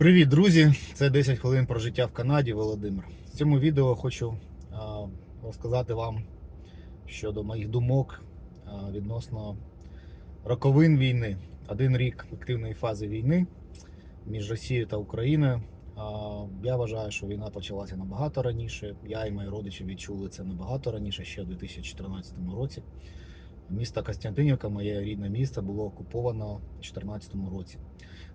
Привіт, друзі! Це 10 хвилин про життя в Канаді, Володимир. В цьому відео хочу розказати вам щодо моїх думок відносно роковин війни. Один рік активної фази війни між Росією та Україною. Я вважаю, що війна почалася набагато раніше. Я і мої родичі відчули це набагато раніше, ще в 2014 році. Місто Костянтинівка, моє рідне місто, було окуповано у 2014 році.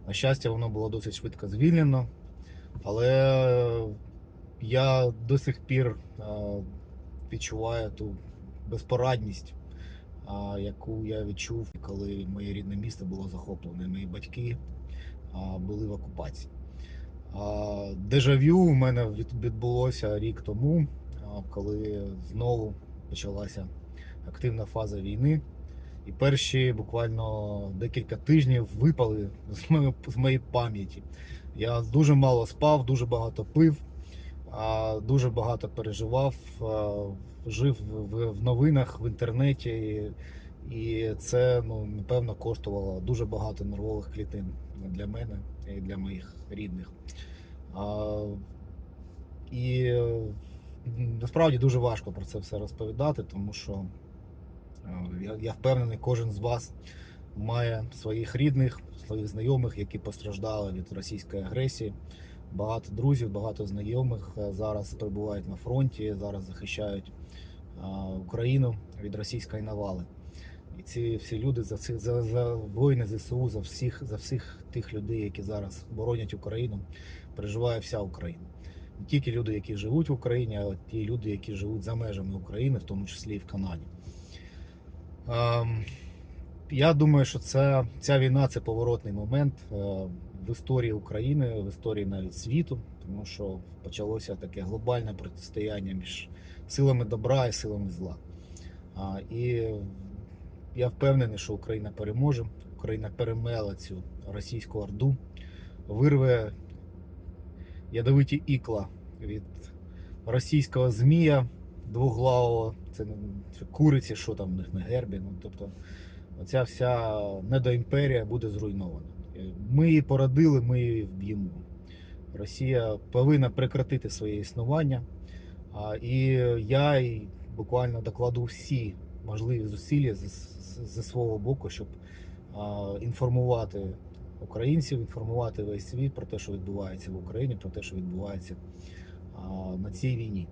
На щастя, воно було досить швидко звільнено, але я до сих пір е, відчуваю ту безпорадність, е, яку я відчув, коли моє рідне місто було захоплене. Мої батьки е, були в окупації. Дежавю у мене відбулося рік тому, коли знову почалася активна фаза війни. І перші буквально декілька тижнів випали з моєї, з моєї пам'яті. Я дуже мало спав, дуже багато пив, дуже багато переживав, жив в, новинах в інтернеті. І це ну, напевно коштувало дуже багато нервових клітин для мене і для моїх рідних. І насправді дуже важко про це все розповідати, тому що Я, я впевнений, кожен з вас має своїх рідних, своїх знайомих, які постраждали від російської агресії. Багато друзів, багато знайомих е, зараз перебувають на фронті, зараз захищають е, Україну від російської навали. І ці всі люди за всіх за, за воїни ЗСУ, за всіх, за всіх тих людей, які зараз боронять Україну, переживає вся Україна. Не тільки люди, які живуть в Україні, а ті люди, які живуть за межами України, в тому числі і в Канаді. Ем, Я думаю, що це, ця війна це поворотний момент е, в історії України, в історії навіть світу, тому що почалося таке глобальне протистояння між силами добра і силами зла. І я впевнений, що Україна переможе, Україна перемела цю російську орду, вирве ядовиті ікла від російського змія двоглавого, це, куриці, що там в них на гербі. Ну, тобто, оця вся недоімперія буде зруйнована. Е, Ми її породили, ми її вб'ємо. Росія повинна прекратити своє існування. І я й буквально докладу всі можливі зусилля зі, свого боку, щоб інформувати українців, інформувати весь світ про те, що відбувається в Україні, про те, що відбувається на цій війні.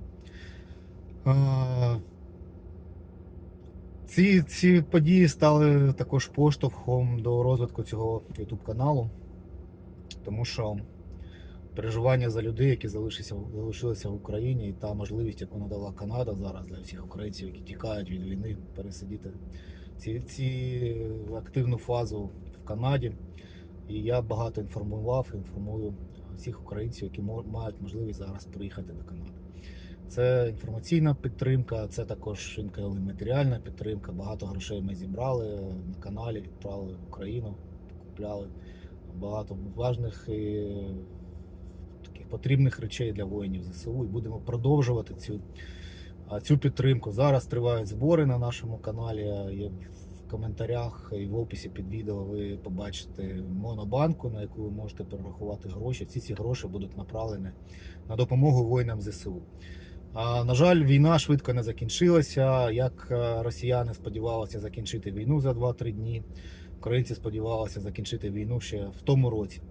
Ці, ці події стали також поштовхом до розвитку цього YouTube каналу, тому що переживання за людей, які залишилися, залишилися в Україні, і та можливість, яку надала Канада зараз для всіх українців, які тікають від війни, пересидіти ці, ці активну фазу в Канаді. І я багато інформував, інформую всіх українців, які мають можливість зараз приїхати до Канади. Це інформаційна підтримка, це також інколи матеріальна підтримка. Багато грошей ми зібрали на каналі, відправили в Україну, купляли багато важних і таких потрібних речей для воїнів ЗСУ. І будемо продовжувати цю, цю підтримку. Зараз тривають збори на нашому каналі. В коментарях і в описі під відео ви побачите монобанку, на яку ви можете перерахувати гроші. Всі ці гроші будуть направлені на допомогу воїнам ЗСУ. На жаль, війна швидко не закінчилася. Як е, росіяни сподівалися закінчити війну за 2-3 дні, українці сподівалися закінчити війну ще в тому році.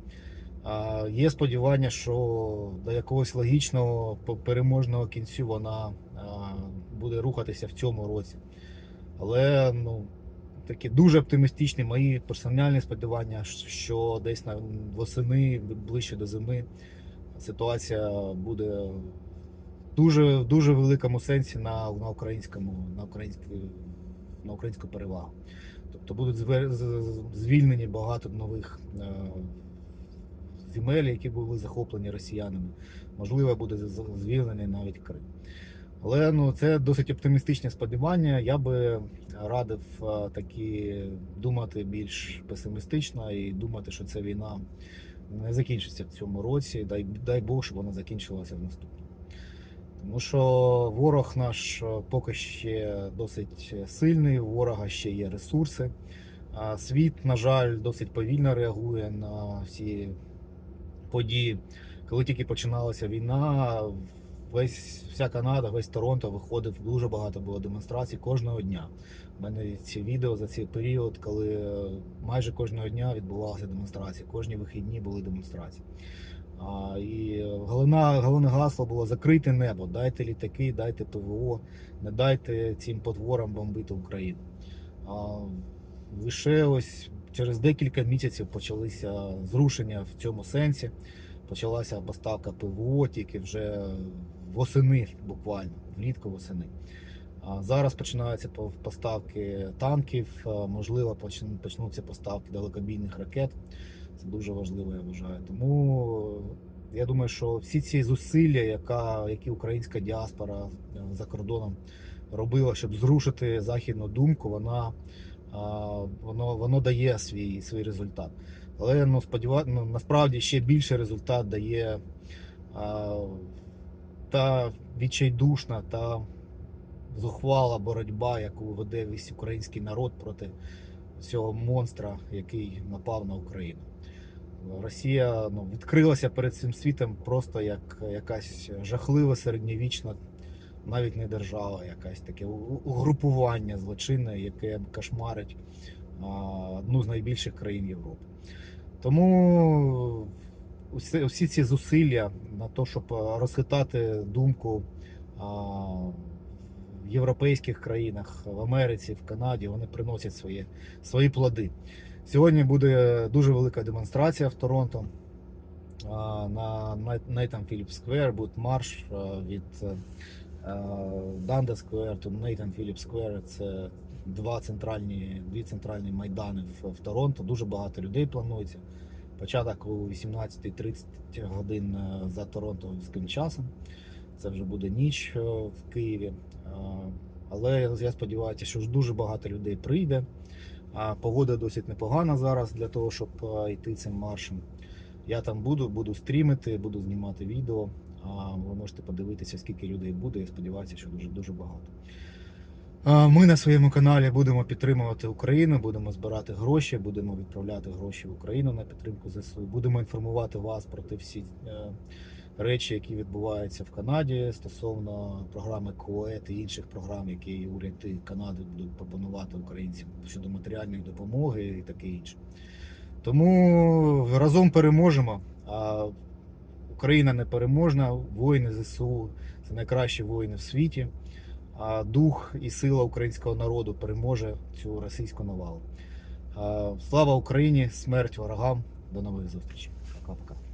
Є сподівання, що до якогось логічного переможного кінцю вона буде рухатися в цьому році. Але ну, такі дуже оптимістичні мої персональні сподівання, що десь на восени, ближче до зими, ситуація буде дуже, в дуже великому сенсі на, на українському, на українську, на українську перевагу. Тобто будуть звільнені багато нових е, земель, які були захоплені росіянами. Можливо, буде звільнений навіть Крим. Але ну, це досить оптимістичне сподівання. Я би радив е, такі думати більш песимістично і думати, що ця війна не закінчиться в цьому році. Дай, дай Бог, щоб вона закінчилася в наступному. Тому що ворог наш е, поки ще досить сильний, у ворога ще є ресурси. Світ, на жаль, досить повільно реагує на всі події. Коли тільки починалася війна, весь вся Канада, весь Торонто виходив дуже багато було демонстрацій кожного дня. У мене ці відео за цей період, коли майже кожного дня відбувалися демонстрації. Кожні вихідні були демонстрації. І головна, головне гасло було закрити небо, дайте літаки, дайте ПВО, не дайте цим потворам бомбити Україну. А, лише ось через декілька місяців почалися зрушення в цьому сенсі. Почалася поставка ПВО тільки вже восени, буквально, влітку восени. А зараз починаються поставки танків, можливо, почнуться поставки далекобійних ракет. Це дуже важливо, я вважаю. Тому я думаю, що всі ці зусилля, яка, які українська діаспора е, за кордоном робила, щоб зрушити західну думку, вона, воно, воно дає свій, свій результат. Але ну, сподіваю, ну, насправді ще більше результат дає а, та відчайдушна та зухвала боротьба, яку веде весь український народ проти цього монстра, який напав на Україну. Росія ну, відкрилася перед цим світом просто як якась жахлива середньовічна, навіть не держава, якась таке угрупування злочинне, яке кошмарить а, одну з найбільших країн Європи. Тому усі, усі ці зусилля на те, щоб розхитати думку а, в європейських країнах, в Америці, в Канаді, вони приносять свої, свої плоди. Сьогодні буде дуже велика демонстрація в Торонто. На Нейтан Філіп Сквер буде марш від Данда Сквер до Нейтан Філіп Сквер. Це два центральні, дві центральні майдани в, в Торонто. Дуже багато людей планується. Початок у 18.30 годин е, за торонтовським часом. Це вже буде ніч е, в Києві. Але я сподіваюся, що дуже багато людей прийде. Погода досить непогана зараз для того, щоб е, йти цим маршем. Я там буду, буду стрімити, буду знімати відео. Ви можете подивитися, скільки людей буде. Я сподіваюся, що дуже дуже багато. Ми на своєму каналі будемо підтримувати Україну, будемо збирати гроші, будемо відправляти гроші в Україну на підтримку ЗСУ. Будемо інформувати вас про ті всі е, речі, які відбуваються в Канаді стосовно програми КОЕТ і інших програм, які уряди Канади будуть пропонувати українцям щодо матеріальної допомоги і таке інше. Тому разом переможемо. А Україна непереможна, воїни ЗСУ це найкращі воїни в світі. А дух і сила українського народу переможе цю російську навалу. Слава Україні! Смерть ворогам! До нових зустрічей. Пока-пока.